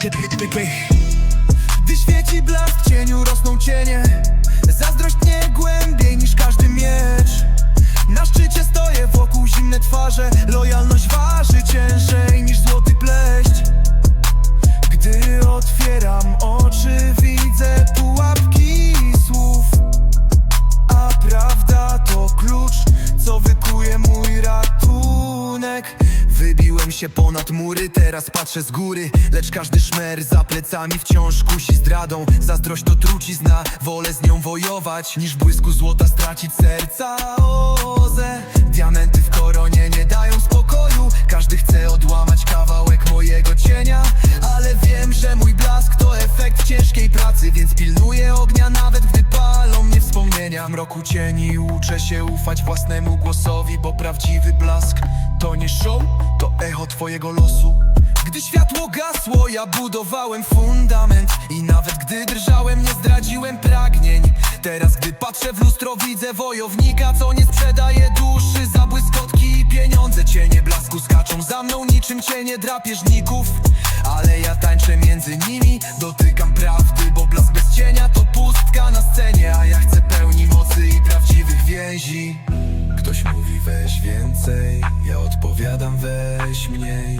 Gdy świeci blask, w cieniu rosną cienie. Zazdrość nie głębiej niż każdy miecz. Na szczycie stoję wokół zimne twarze. Lojalność waży ciężej Się ponad mury, teraz patrzę z góry. Lecz każdy szmer za plecami wciąż kusi zdradą. Zazdrość to trucizna, wolę z nią wojować Niż błysku złota stracić serca. Oze Diamenty w koronie nie dają spokoju. Każdy chce odłamać kawałek mojego cienia. Ale wiem, że mój blask to efekt ciężkiej pracy Więc pilnuję ognia nawet gdy palą mnie wspomnienia. W mroku cieni uczę się ufać własnemu głosowi Bo prawdziwy blask to nie show, echo twojego losu. Gdy światło gasło, ja budowałem fundament. I nawet gdy drżałem, nie zdradziłem pragnień. Teraz gdy patrzę w lustro, widzę wojownika Co nie sprzedaje duszy za błyskotki i pieniądze. Cienie blasku skaczą za mną niczym cienie drapieżników. Ale ja tańczę między nimi, dotykam prawdy Bo blask bez cienia to odpowiadam weź mniej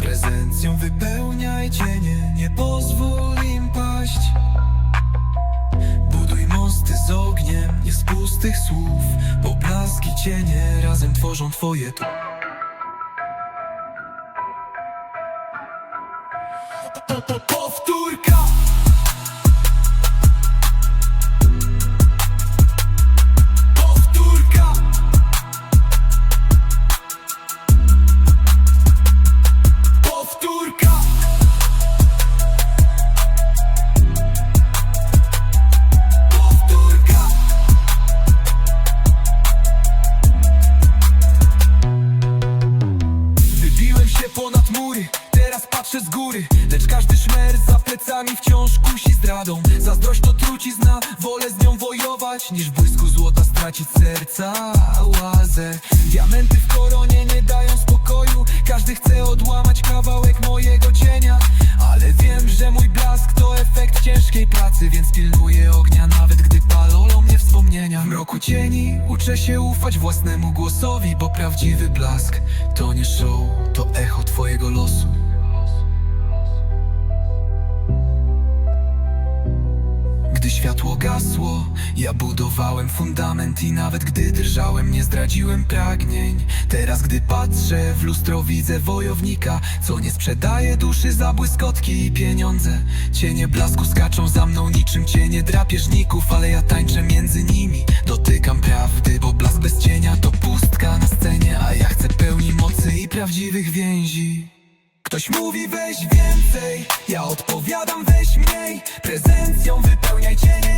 Prezencją wypełniaj cienie, nie pozwól im paść Buduj mosty z ogniem, nie z pustych słów Bo blaski cienie razem tworzą twoje tu Powtórka zdradą. Zazdrość to trucizna, wolę z nią wojować Niż w błysku złota stracić serca. Łazę. Diamenty w koronie nie dają spokoju. Każdy chce odłamać kawałek mojego cienia. Ale wiem, że mój blask to efekt ciężkiej pracy Więc pilnuję ognia nawet gdy palą mnie wspomnienia. W mroku cieni uczę się ufać własnemu głosowi Bo prawdziwy blask to nie show, to echo twojego losu światło gasło, ja budowałem fundament i nawet gdy drżałem, nie zdradziłem pragnień. Teraz, gdy patrzę w lustro, widzę wojownika, co nie sprzedaje duszy za błyskotki i pieniądze. Cienie blasku skaczą za mną niczym cienie drapieżników, ale ja tańczę między nimi. Dotykam prawdy, bo blask bez cienia to pustka na scenie, a ja chcę pełni mocy i prawdziwych więzi. Ktoś mówi weź więcej, ja odpowiadam weź mniej Prezent change.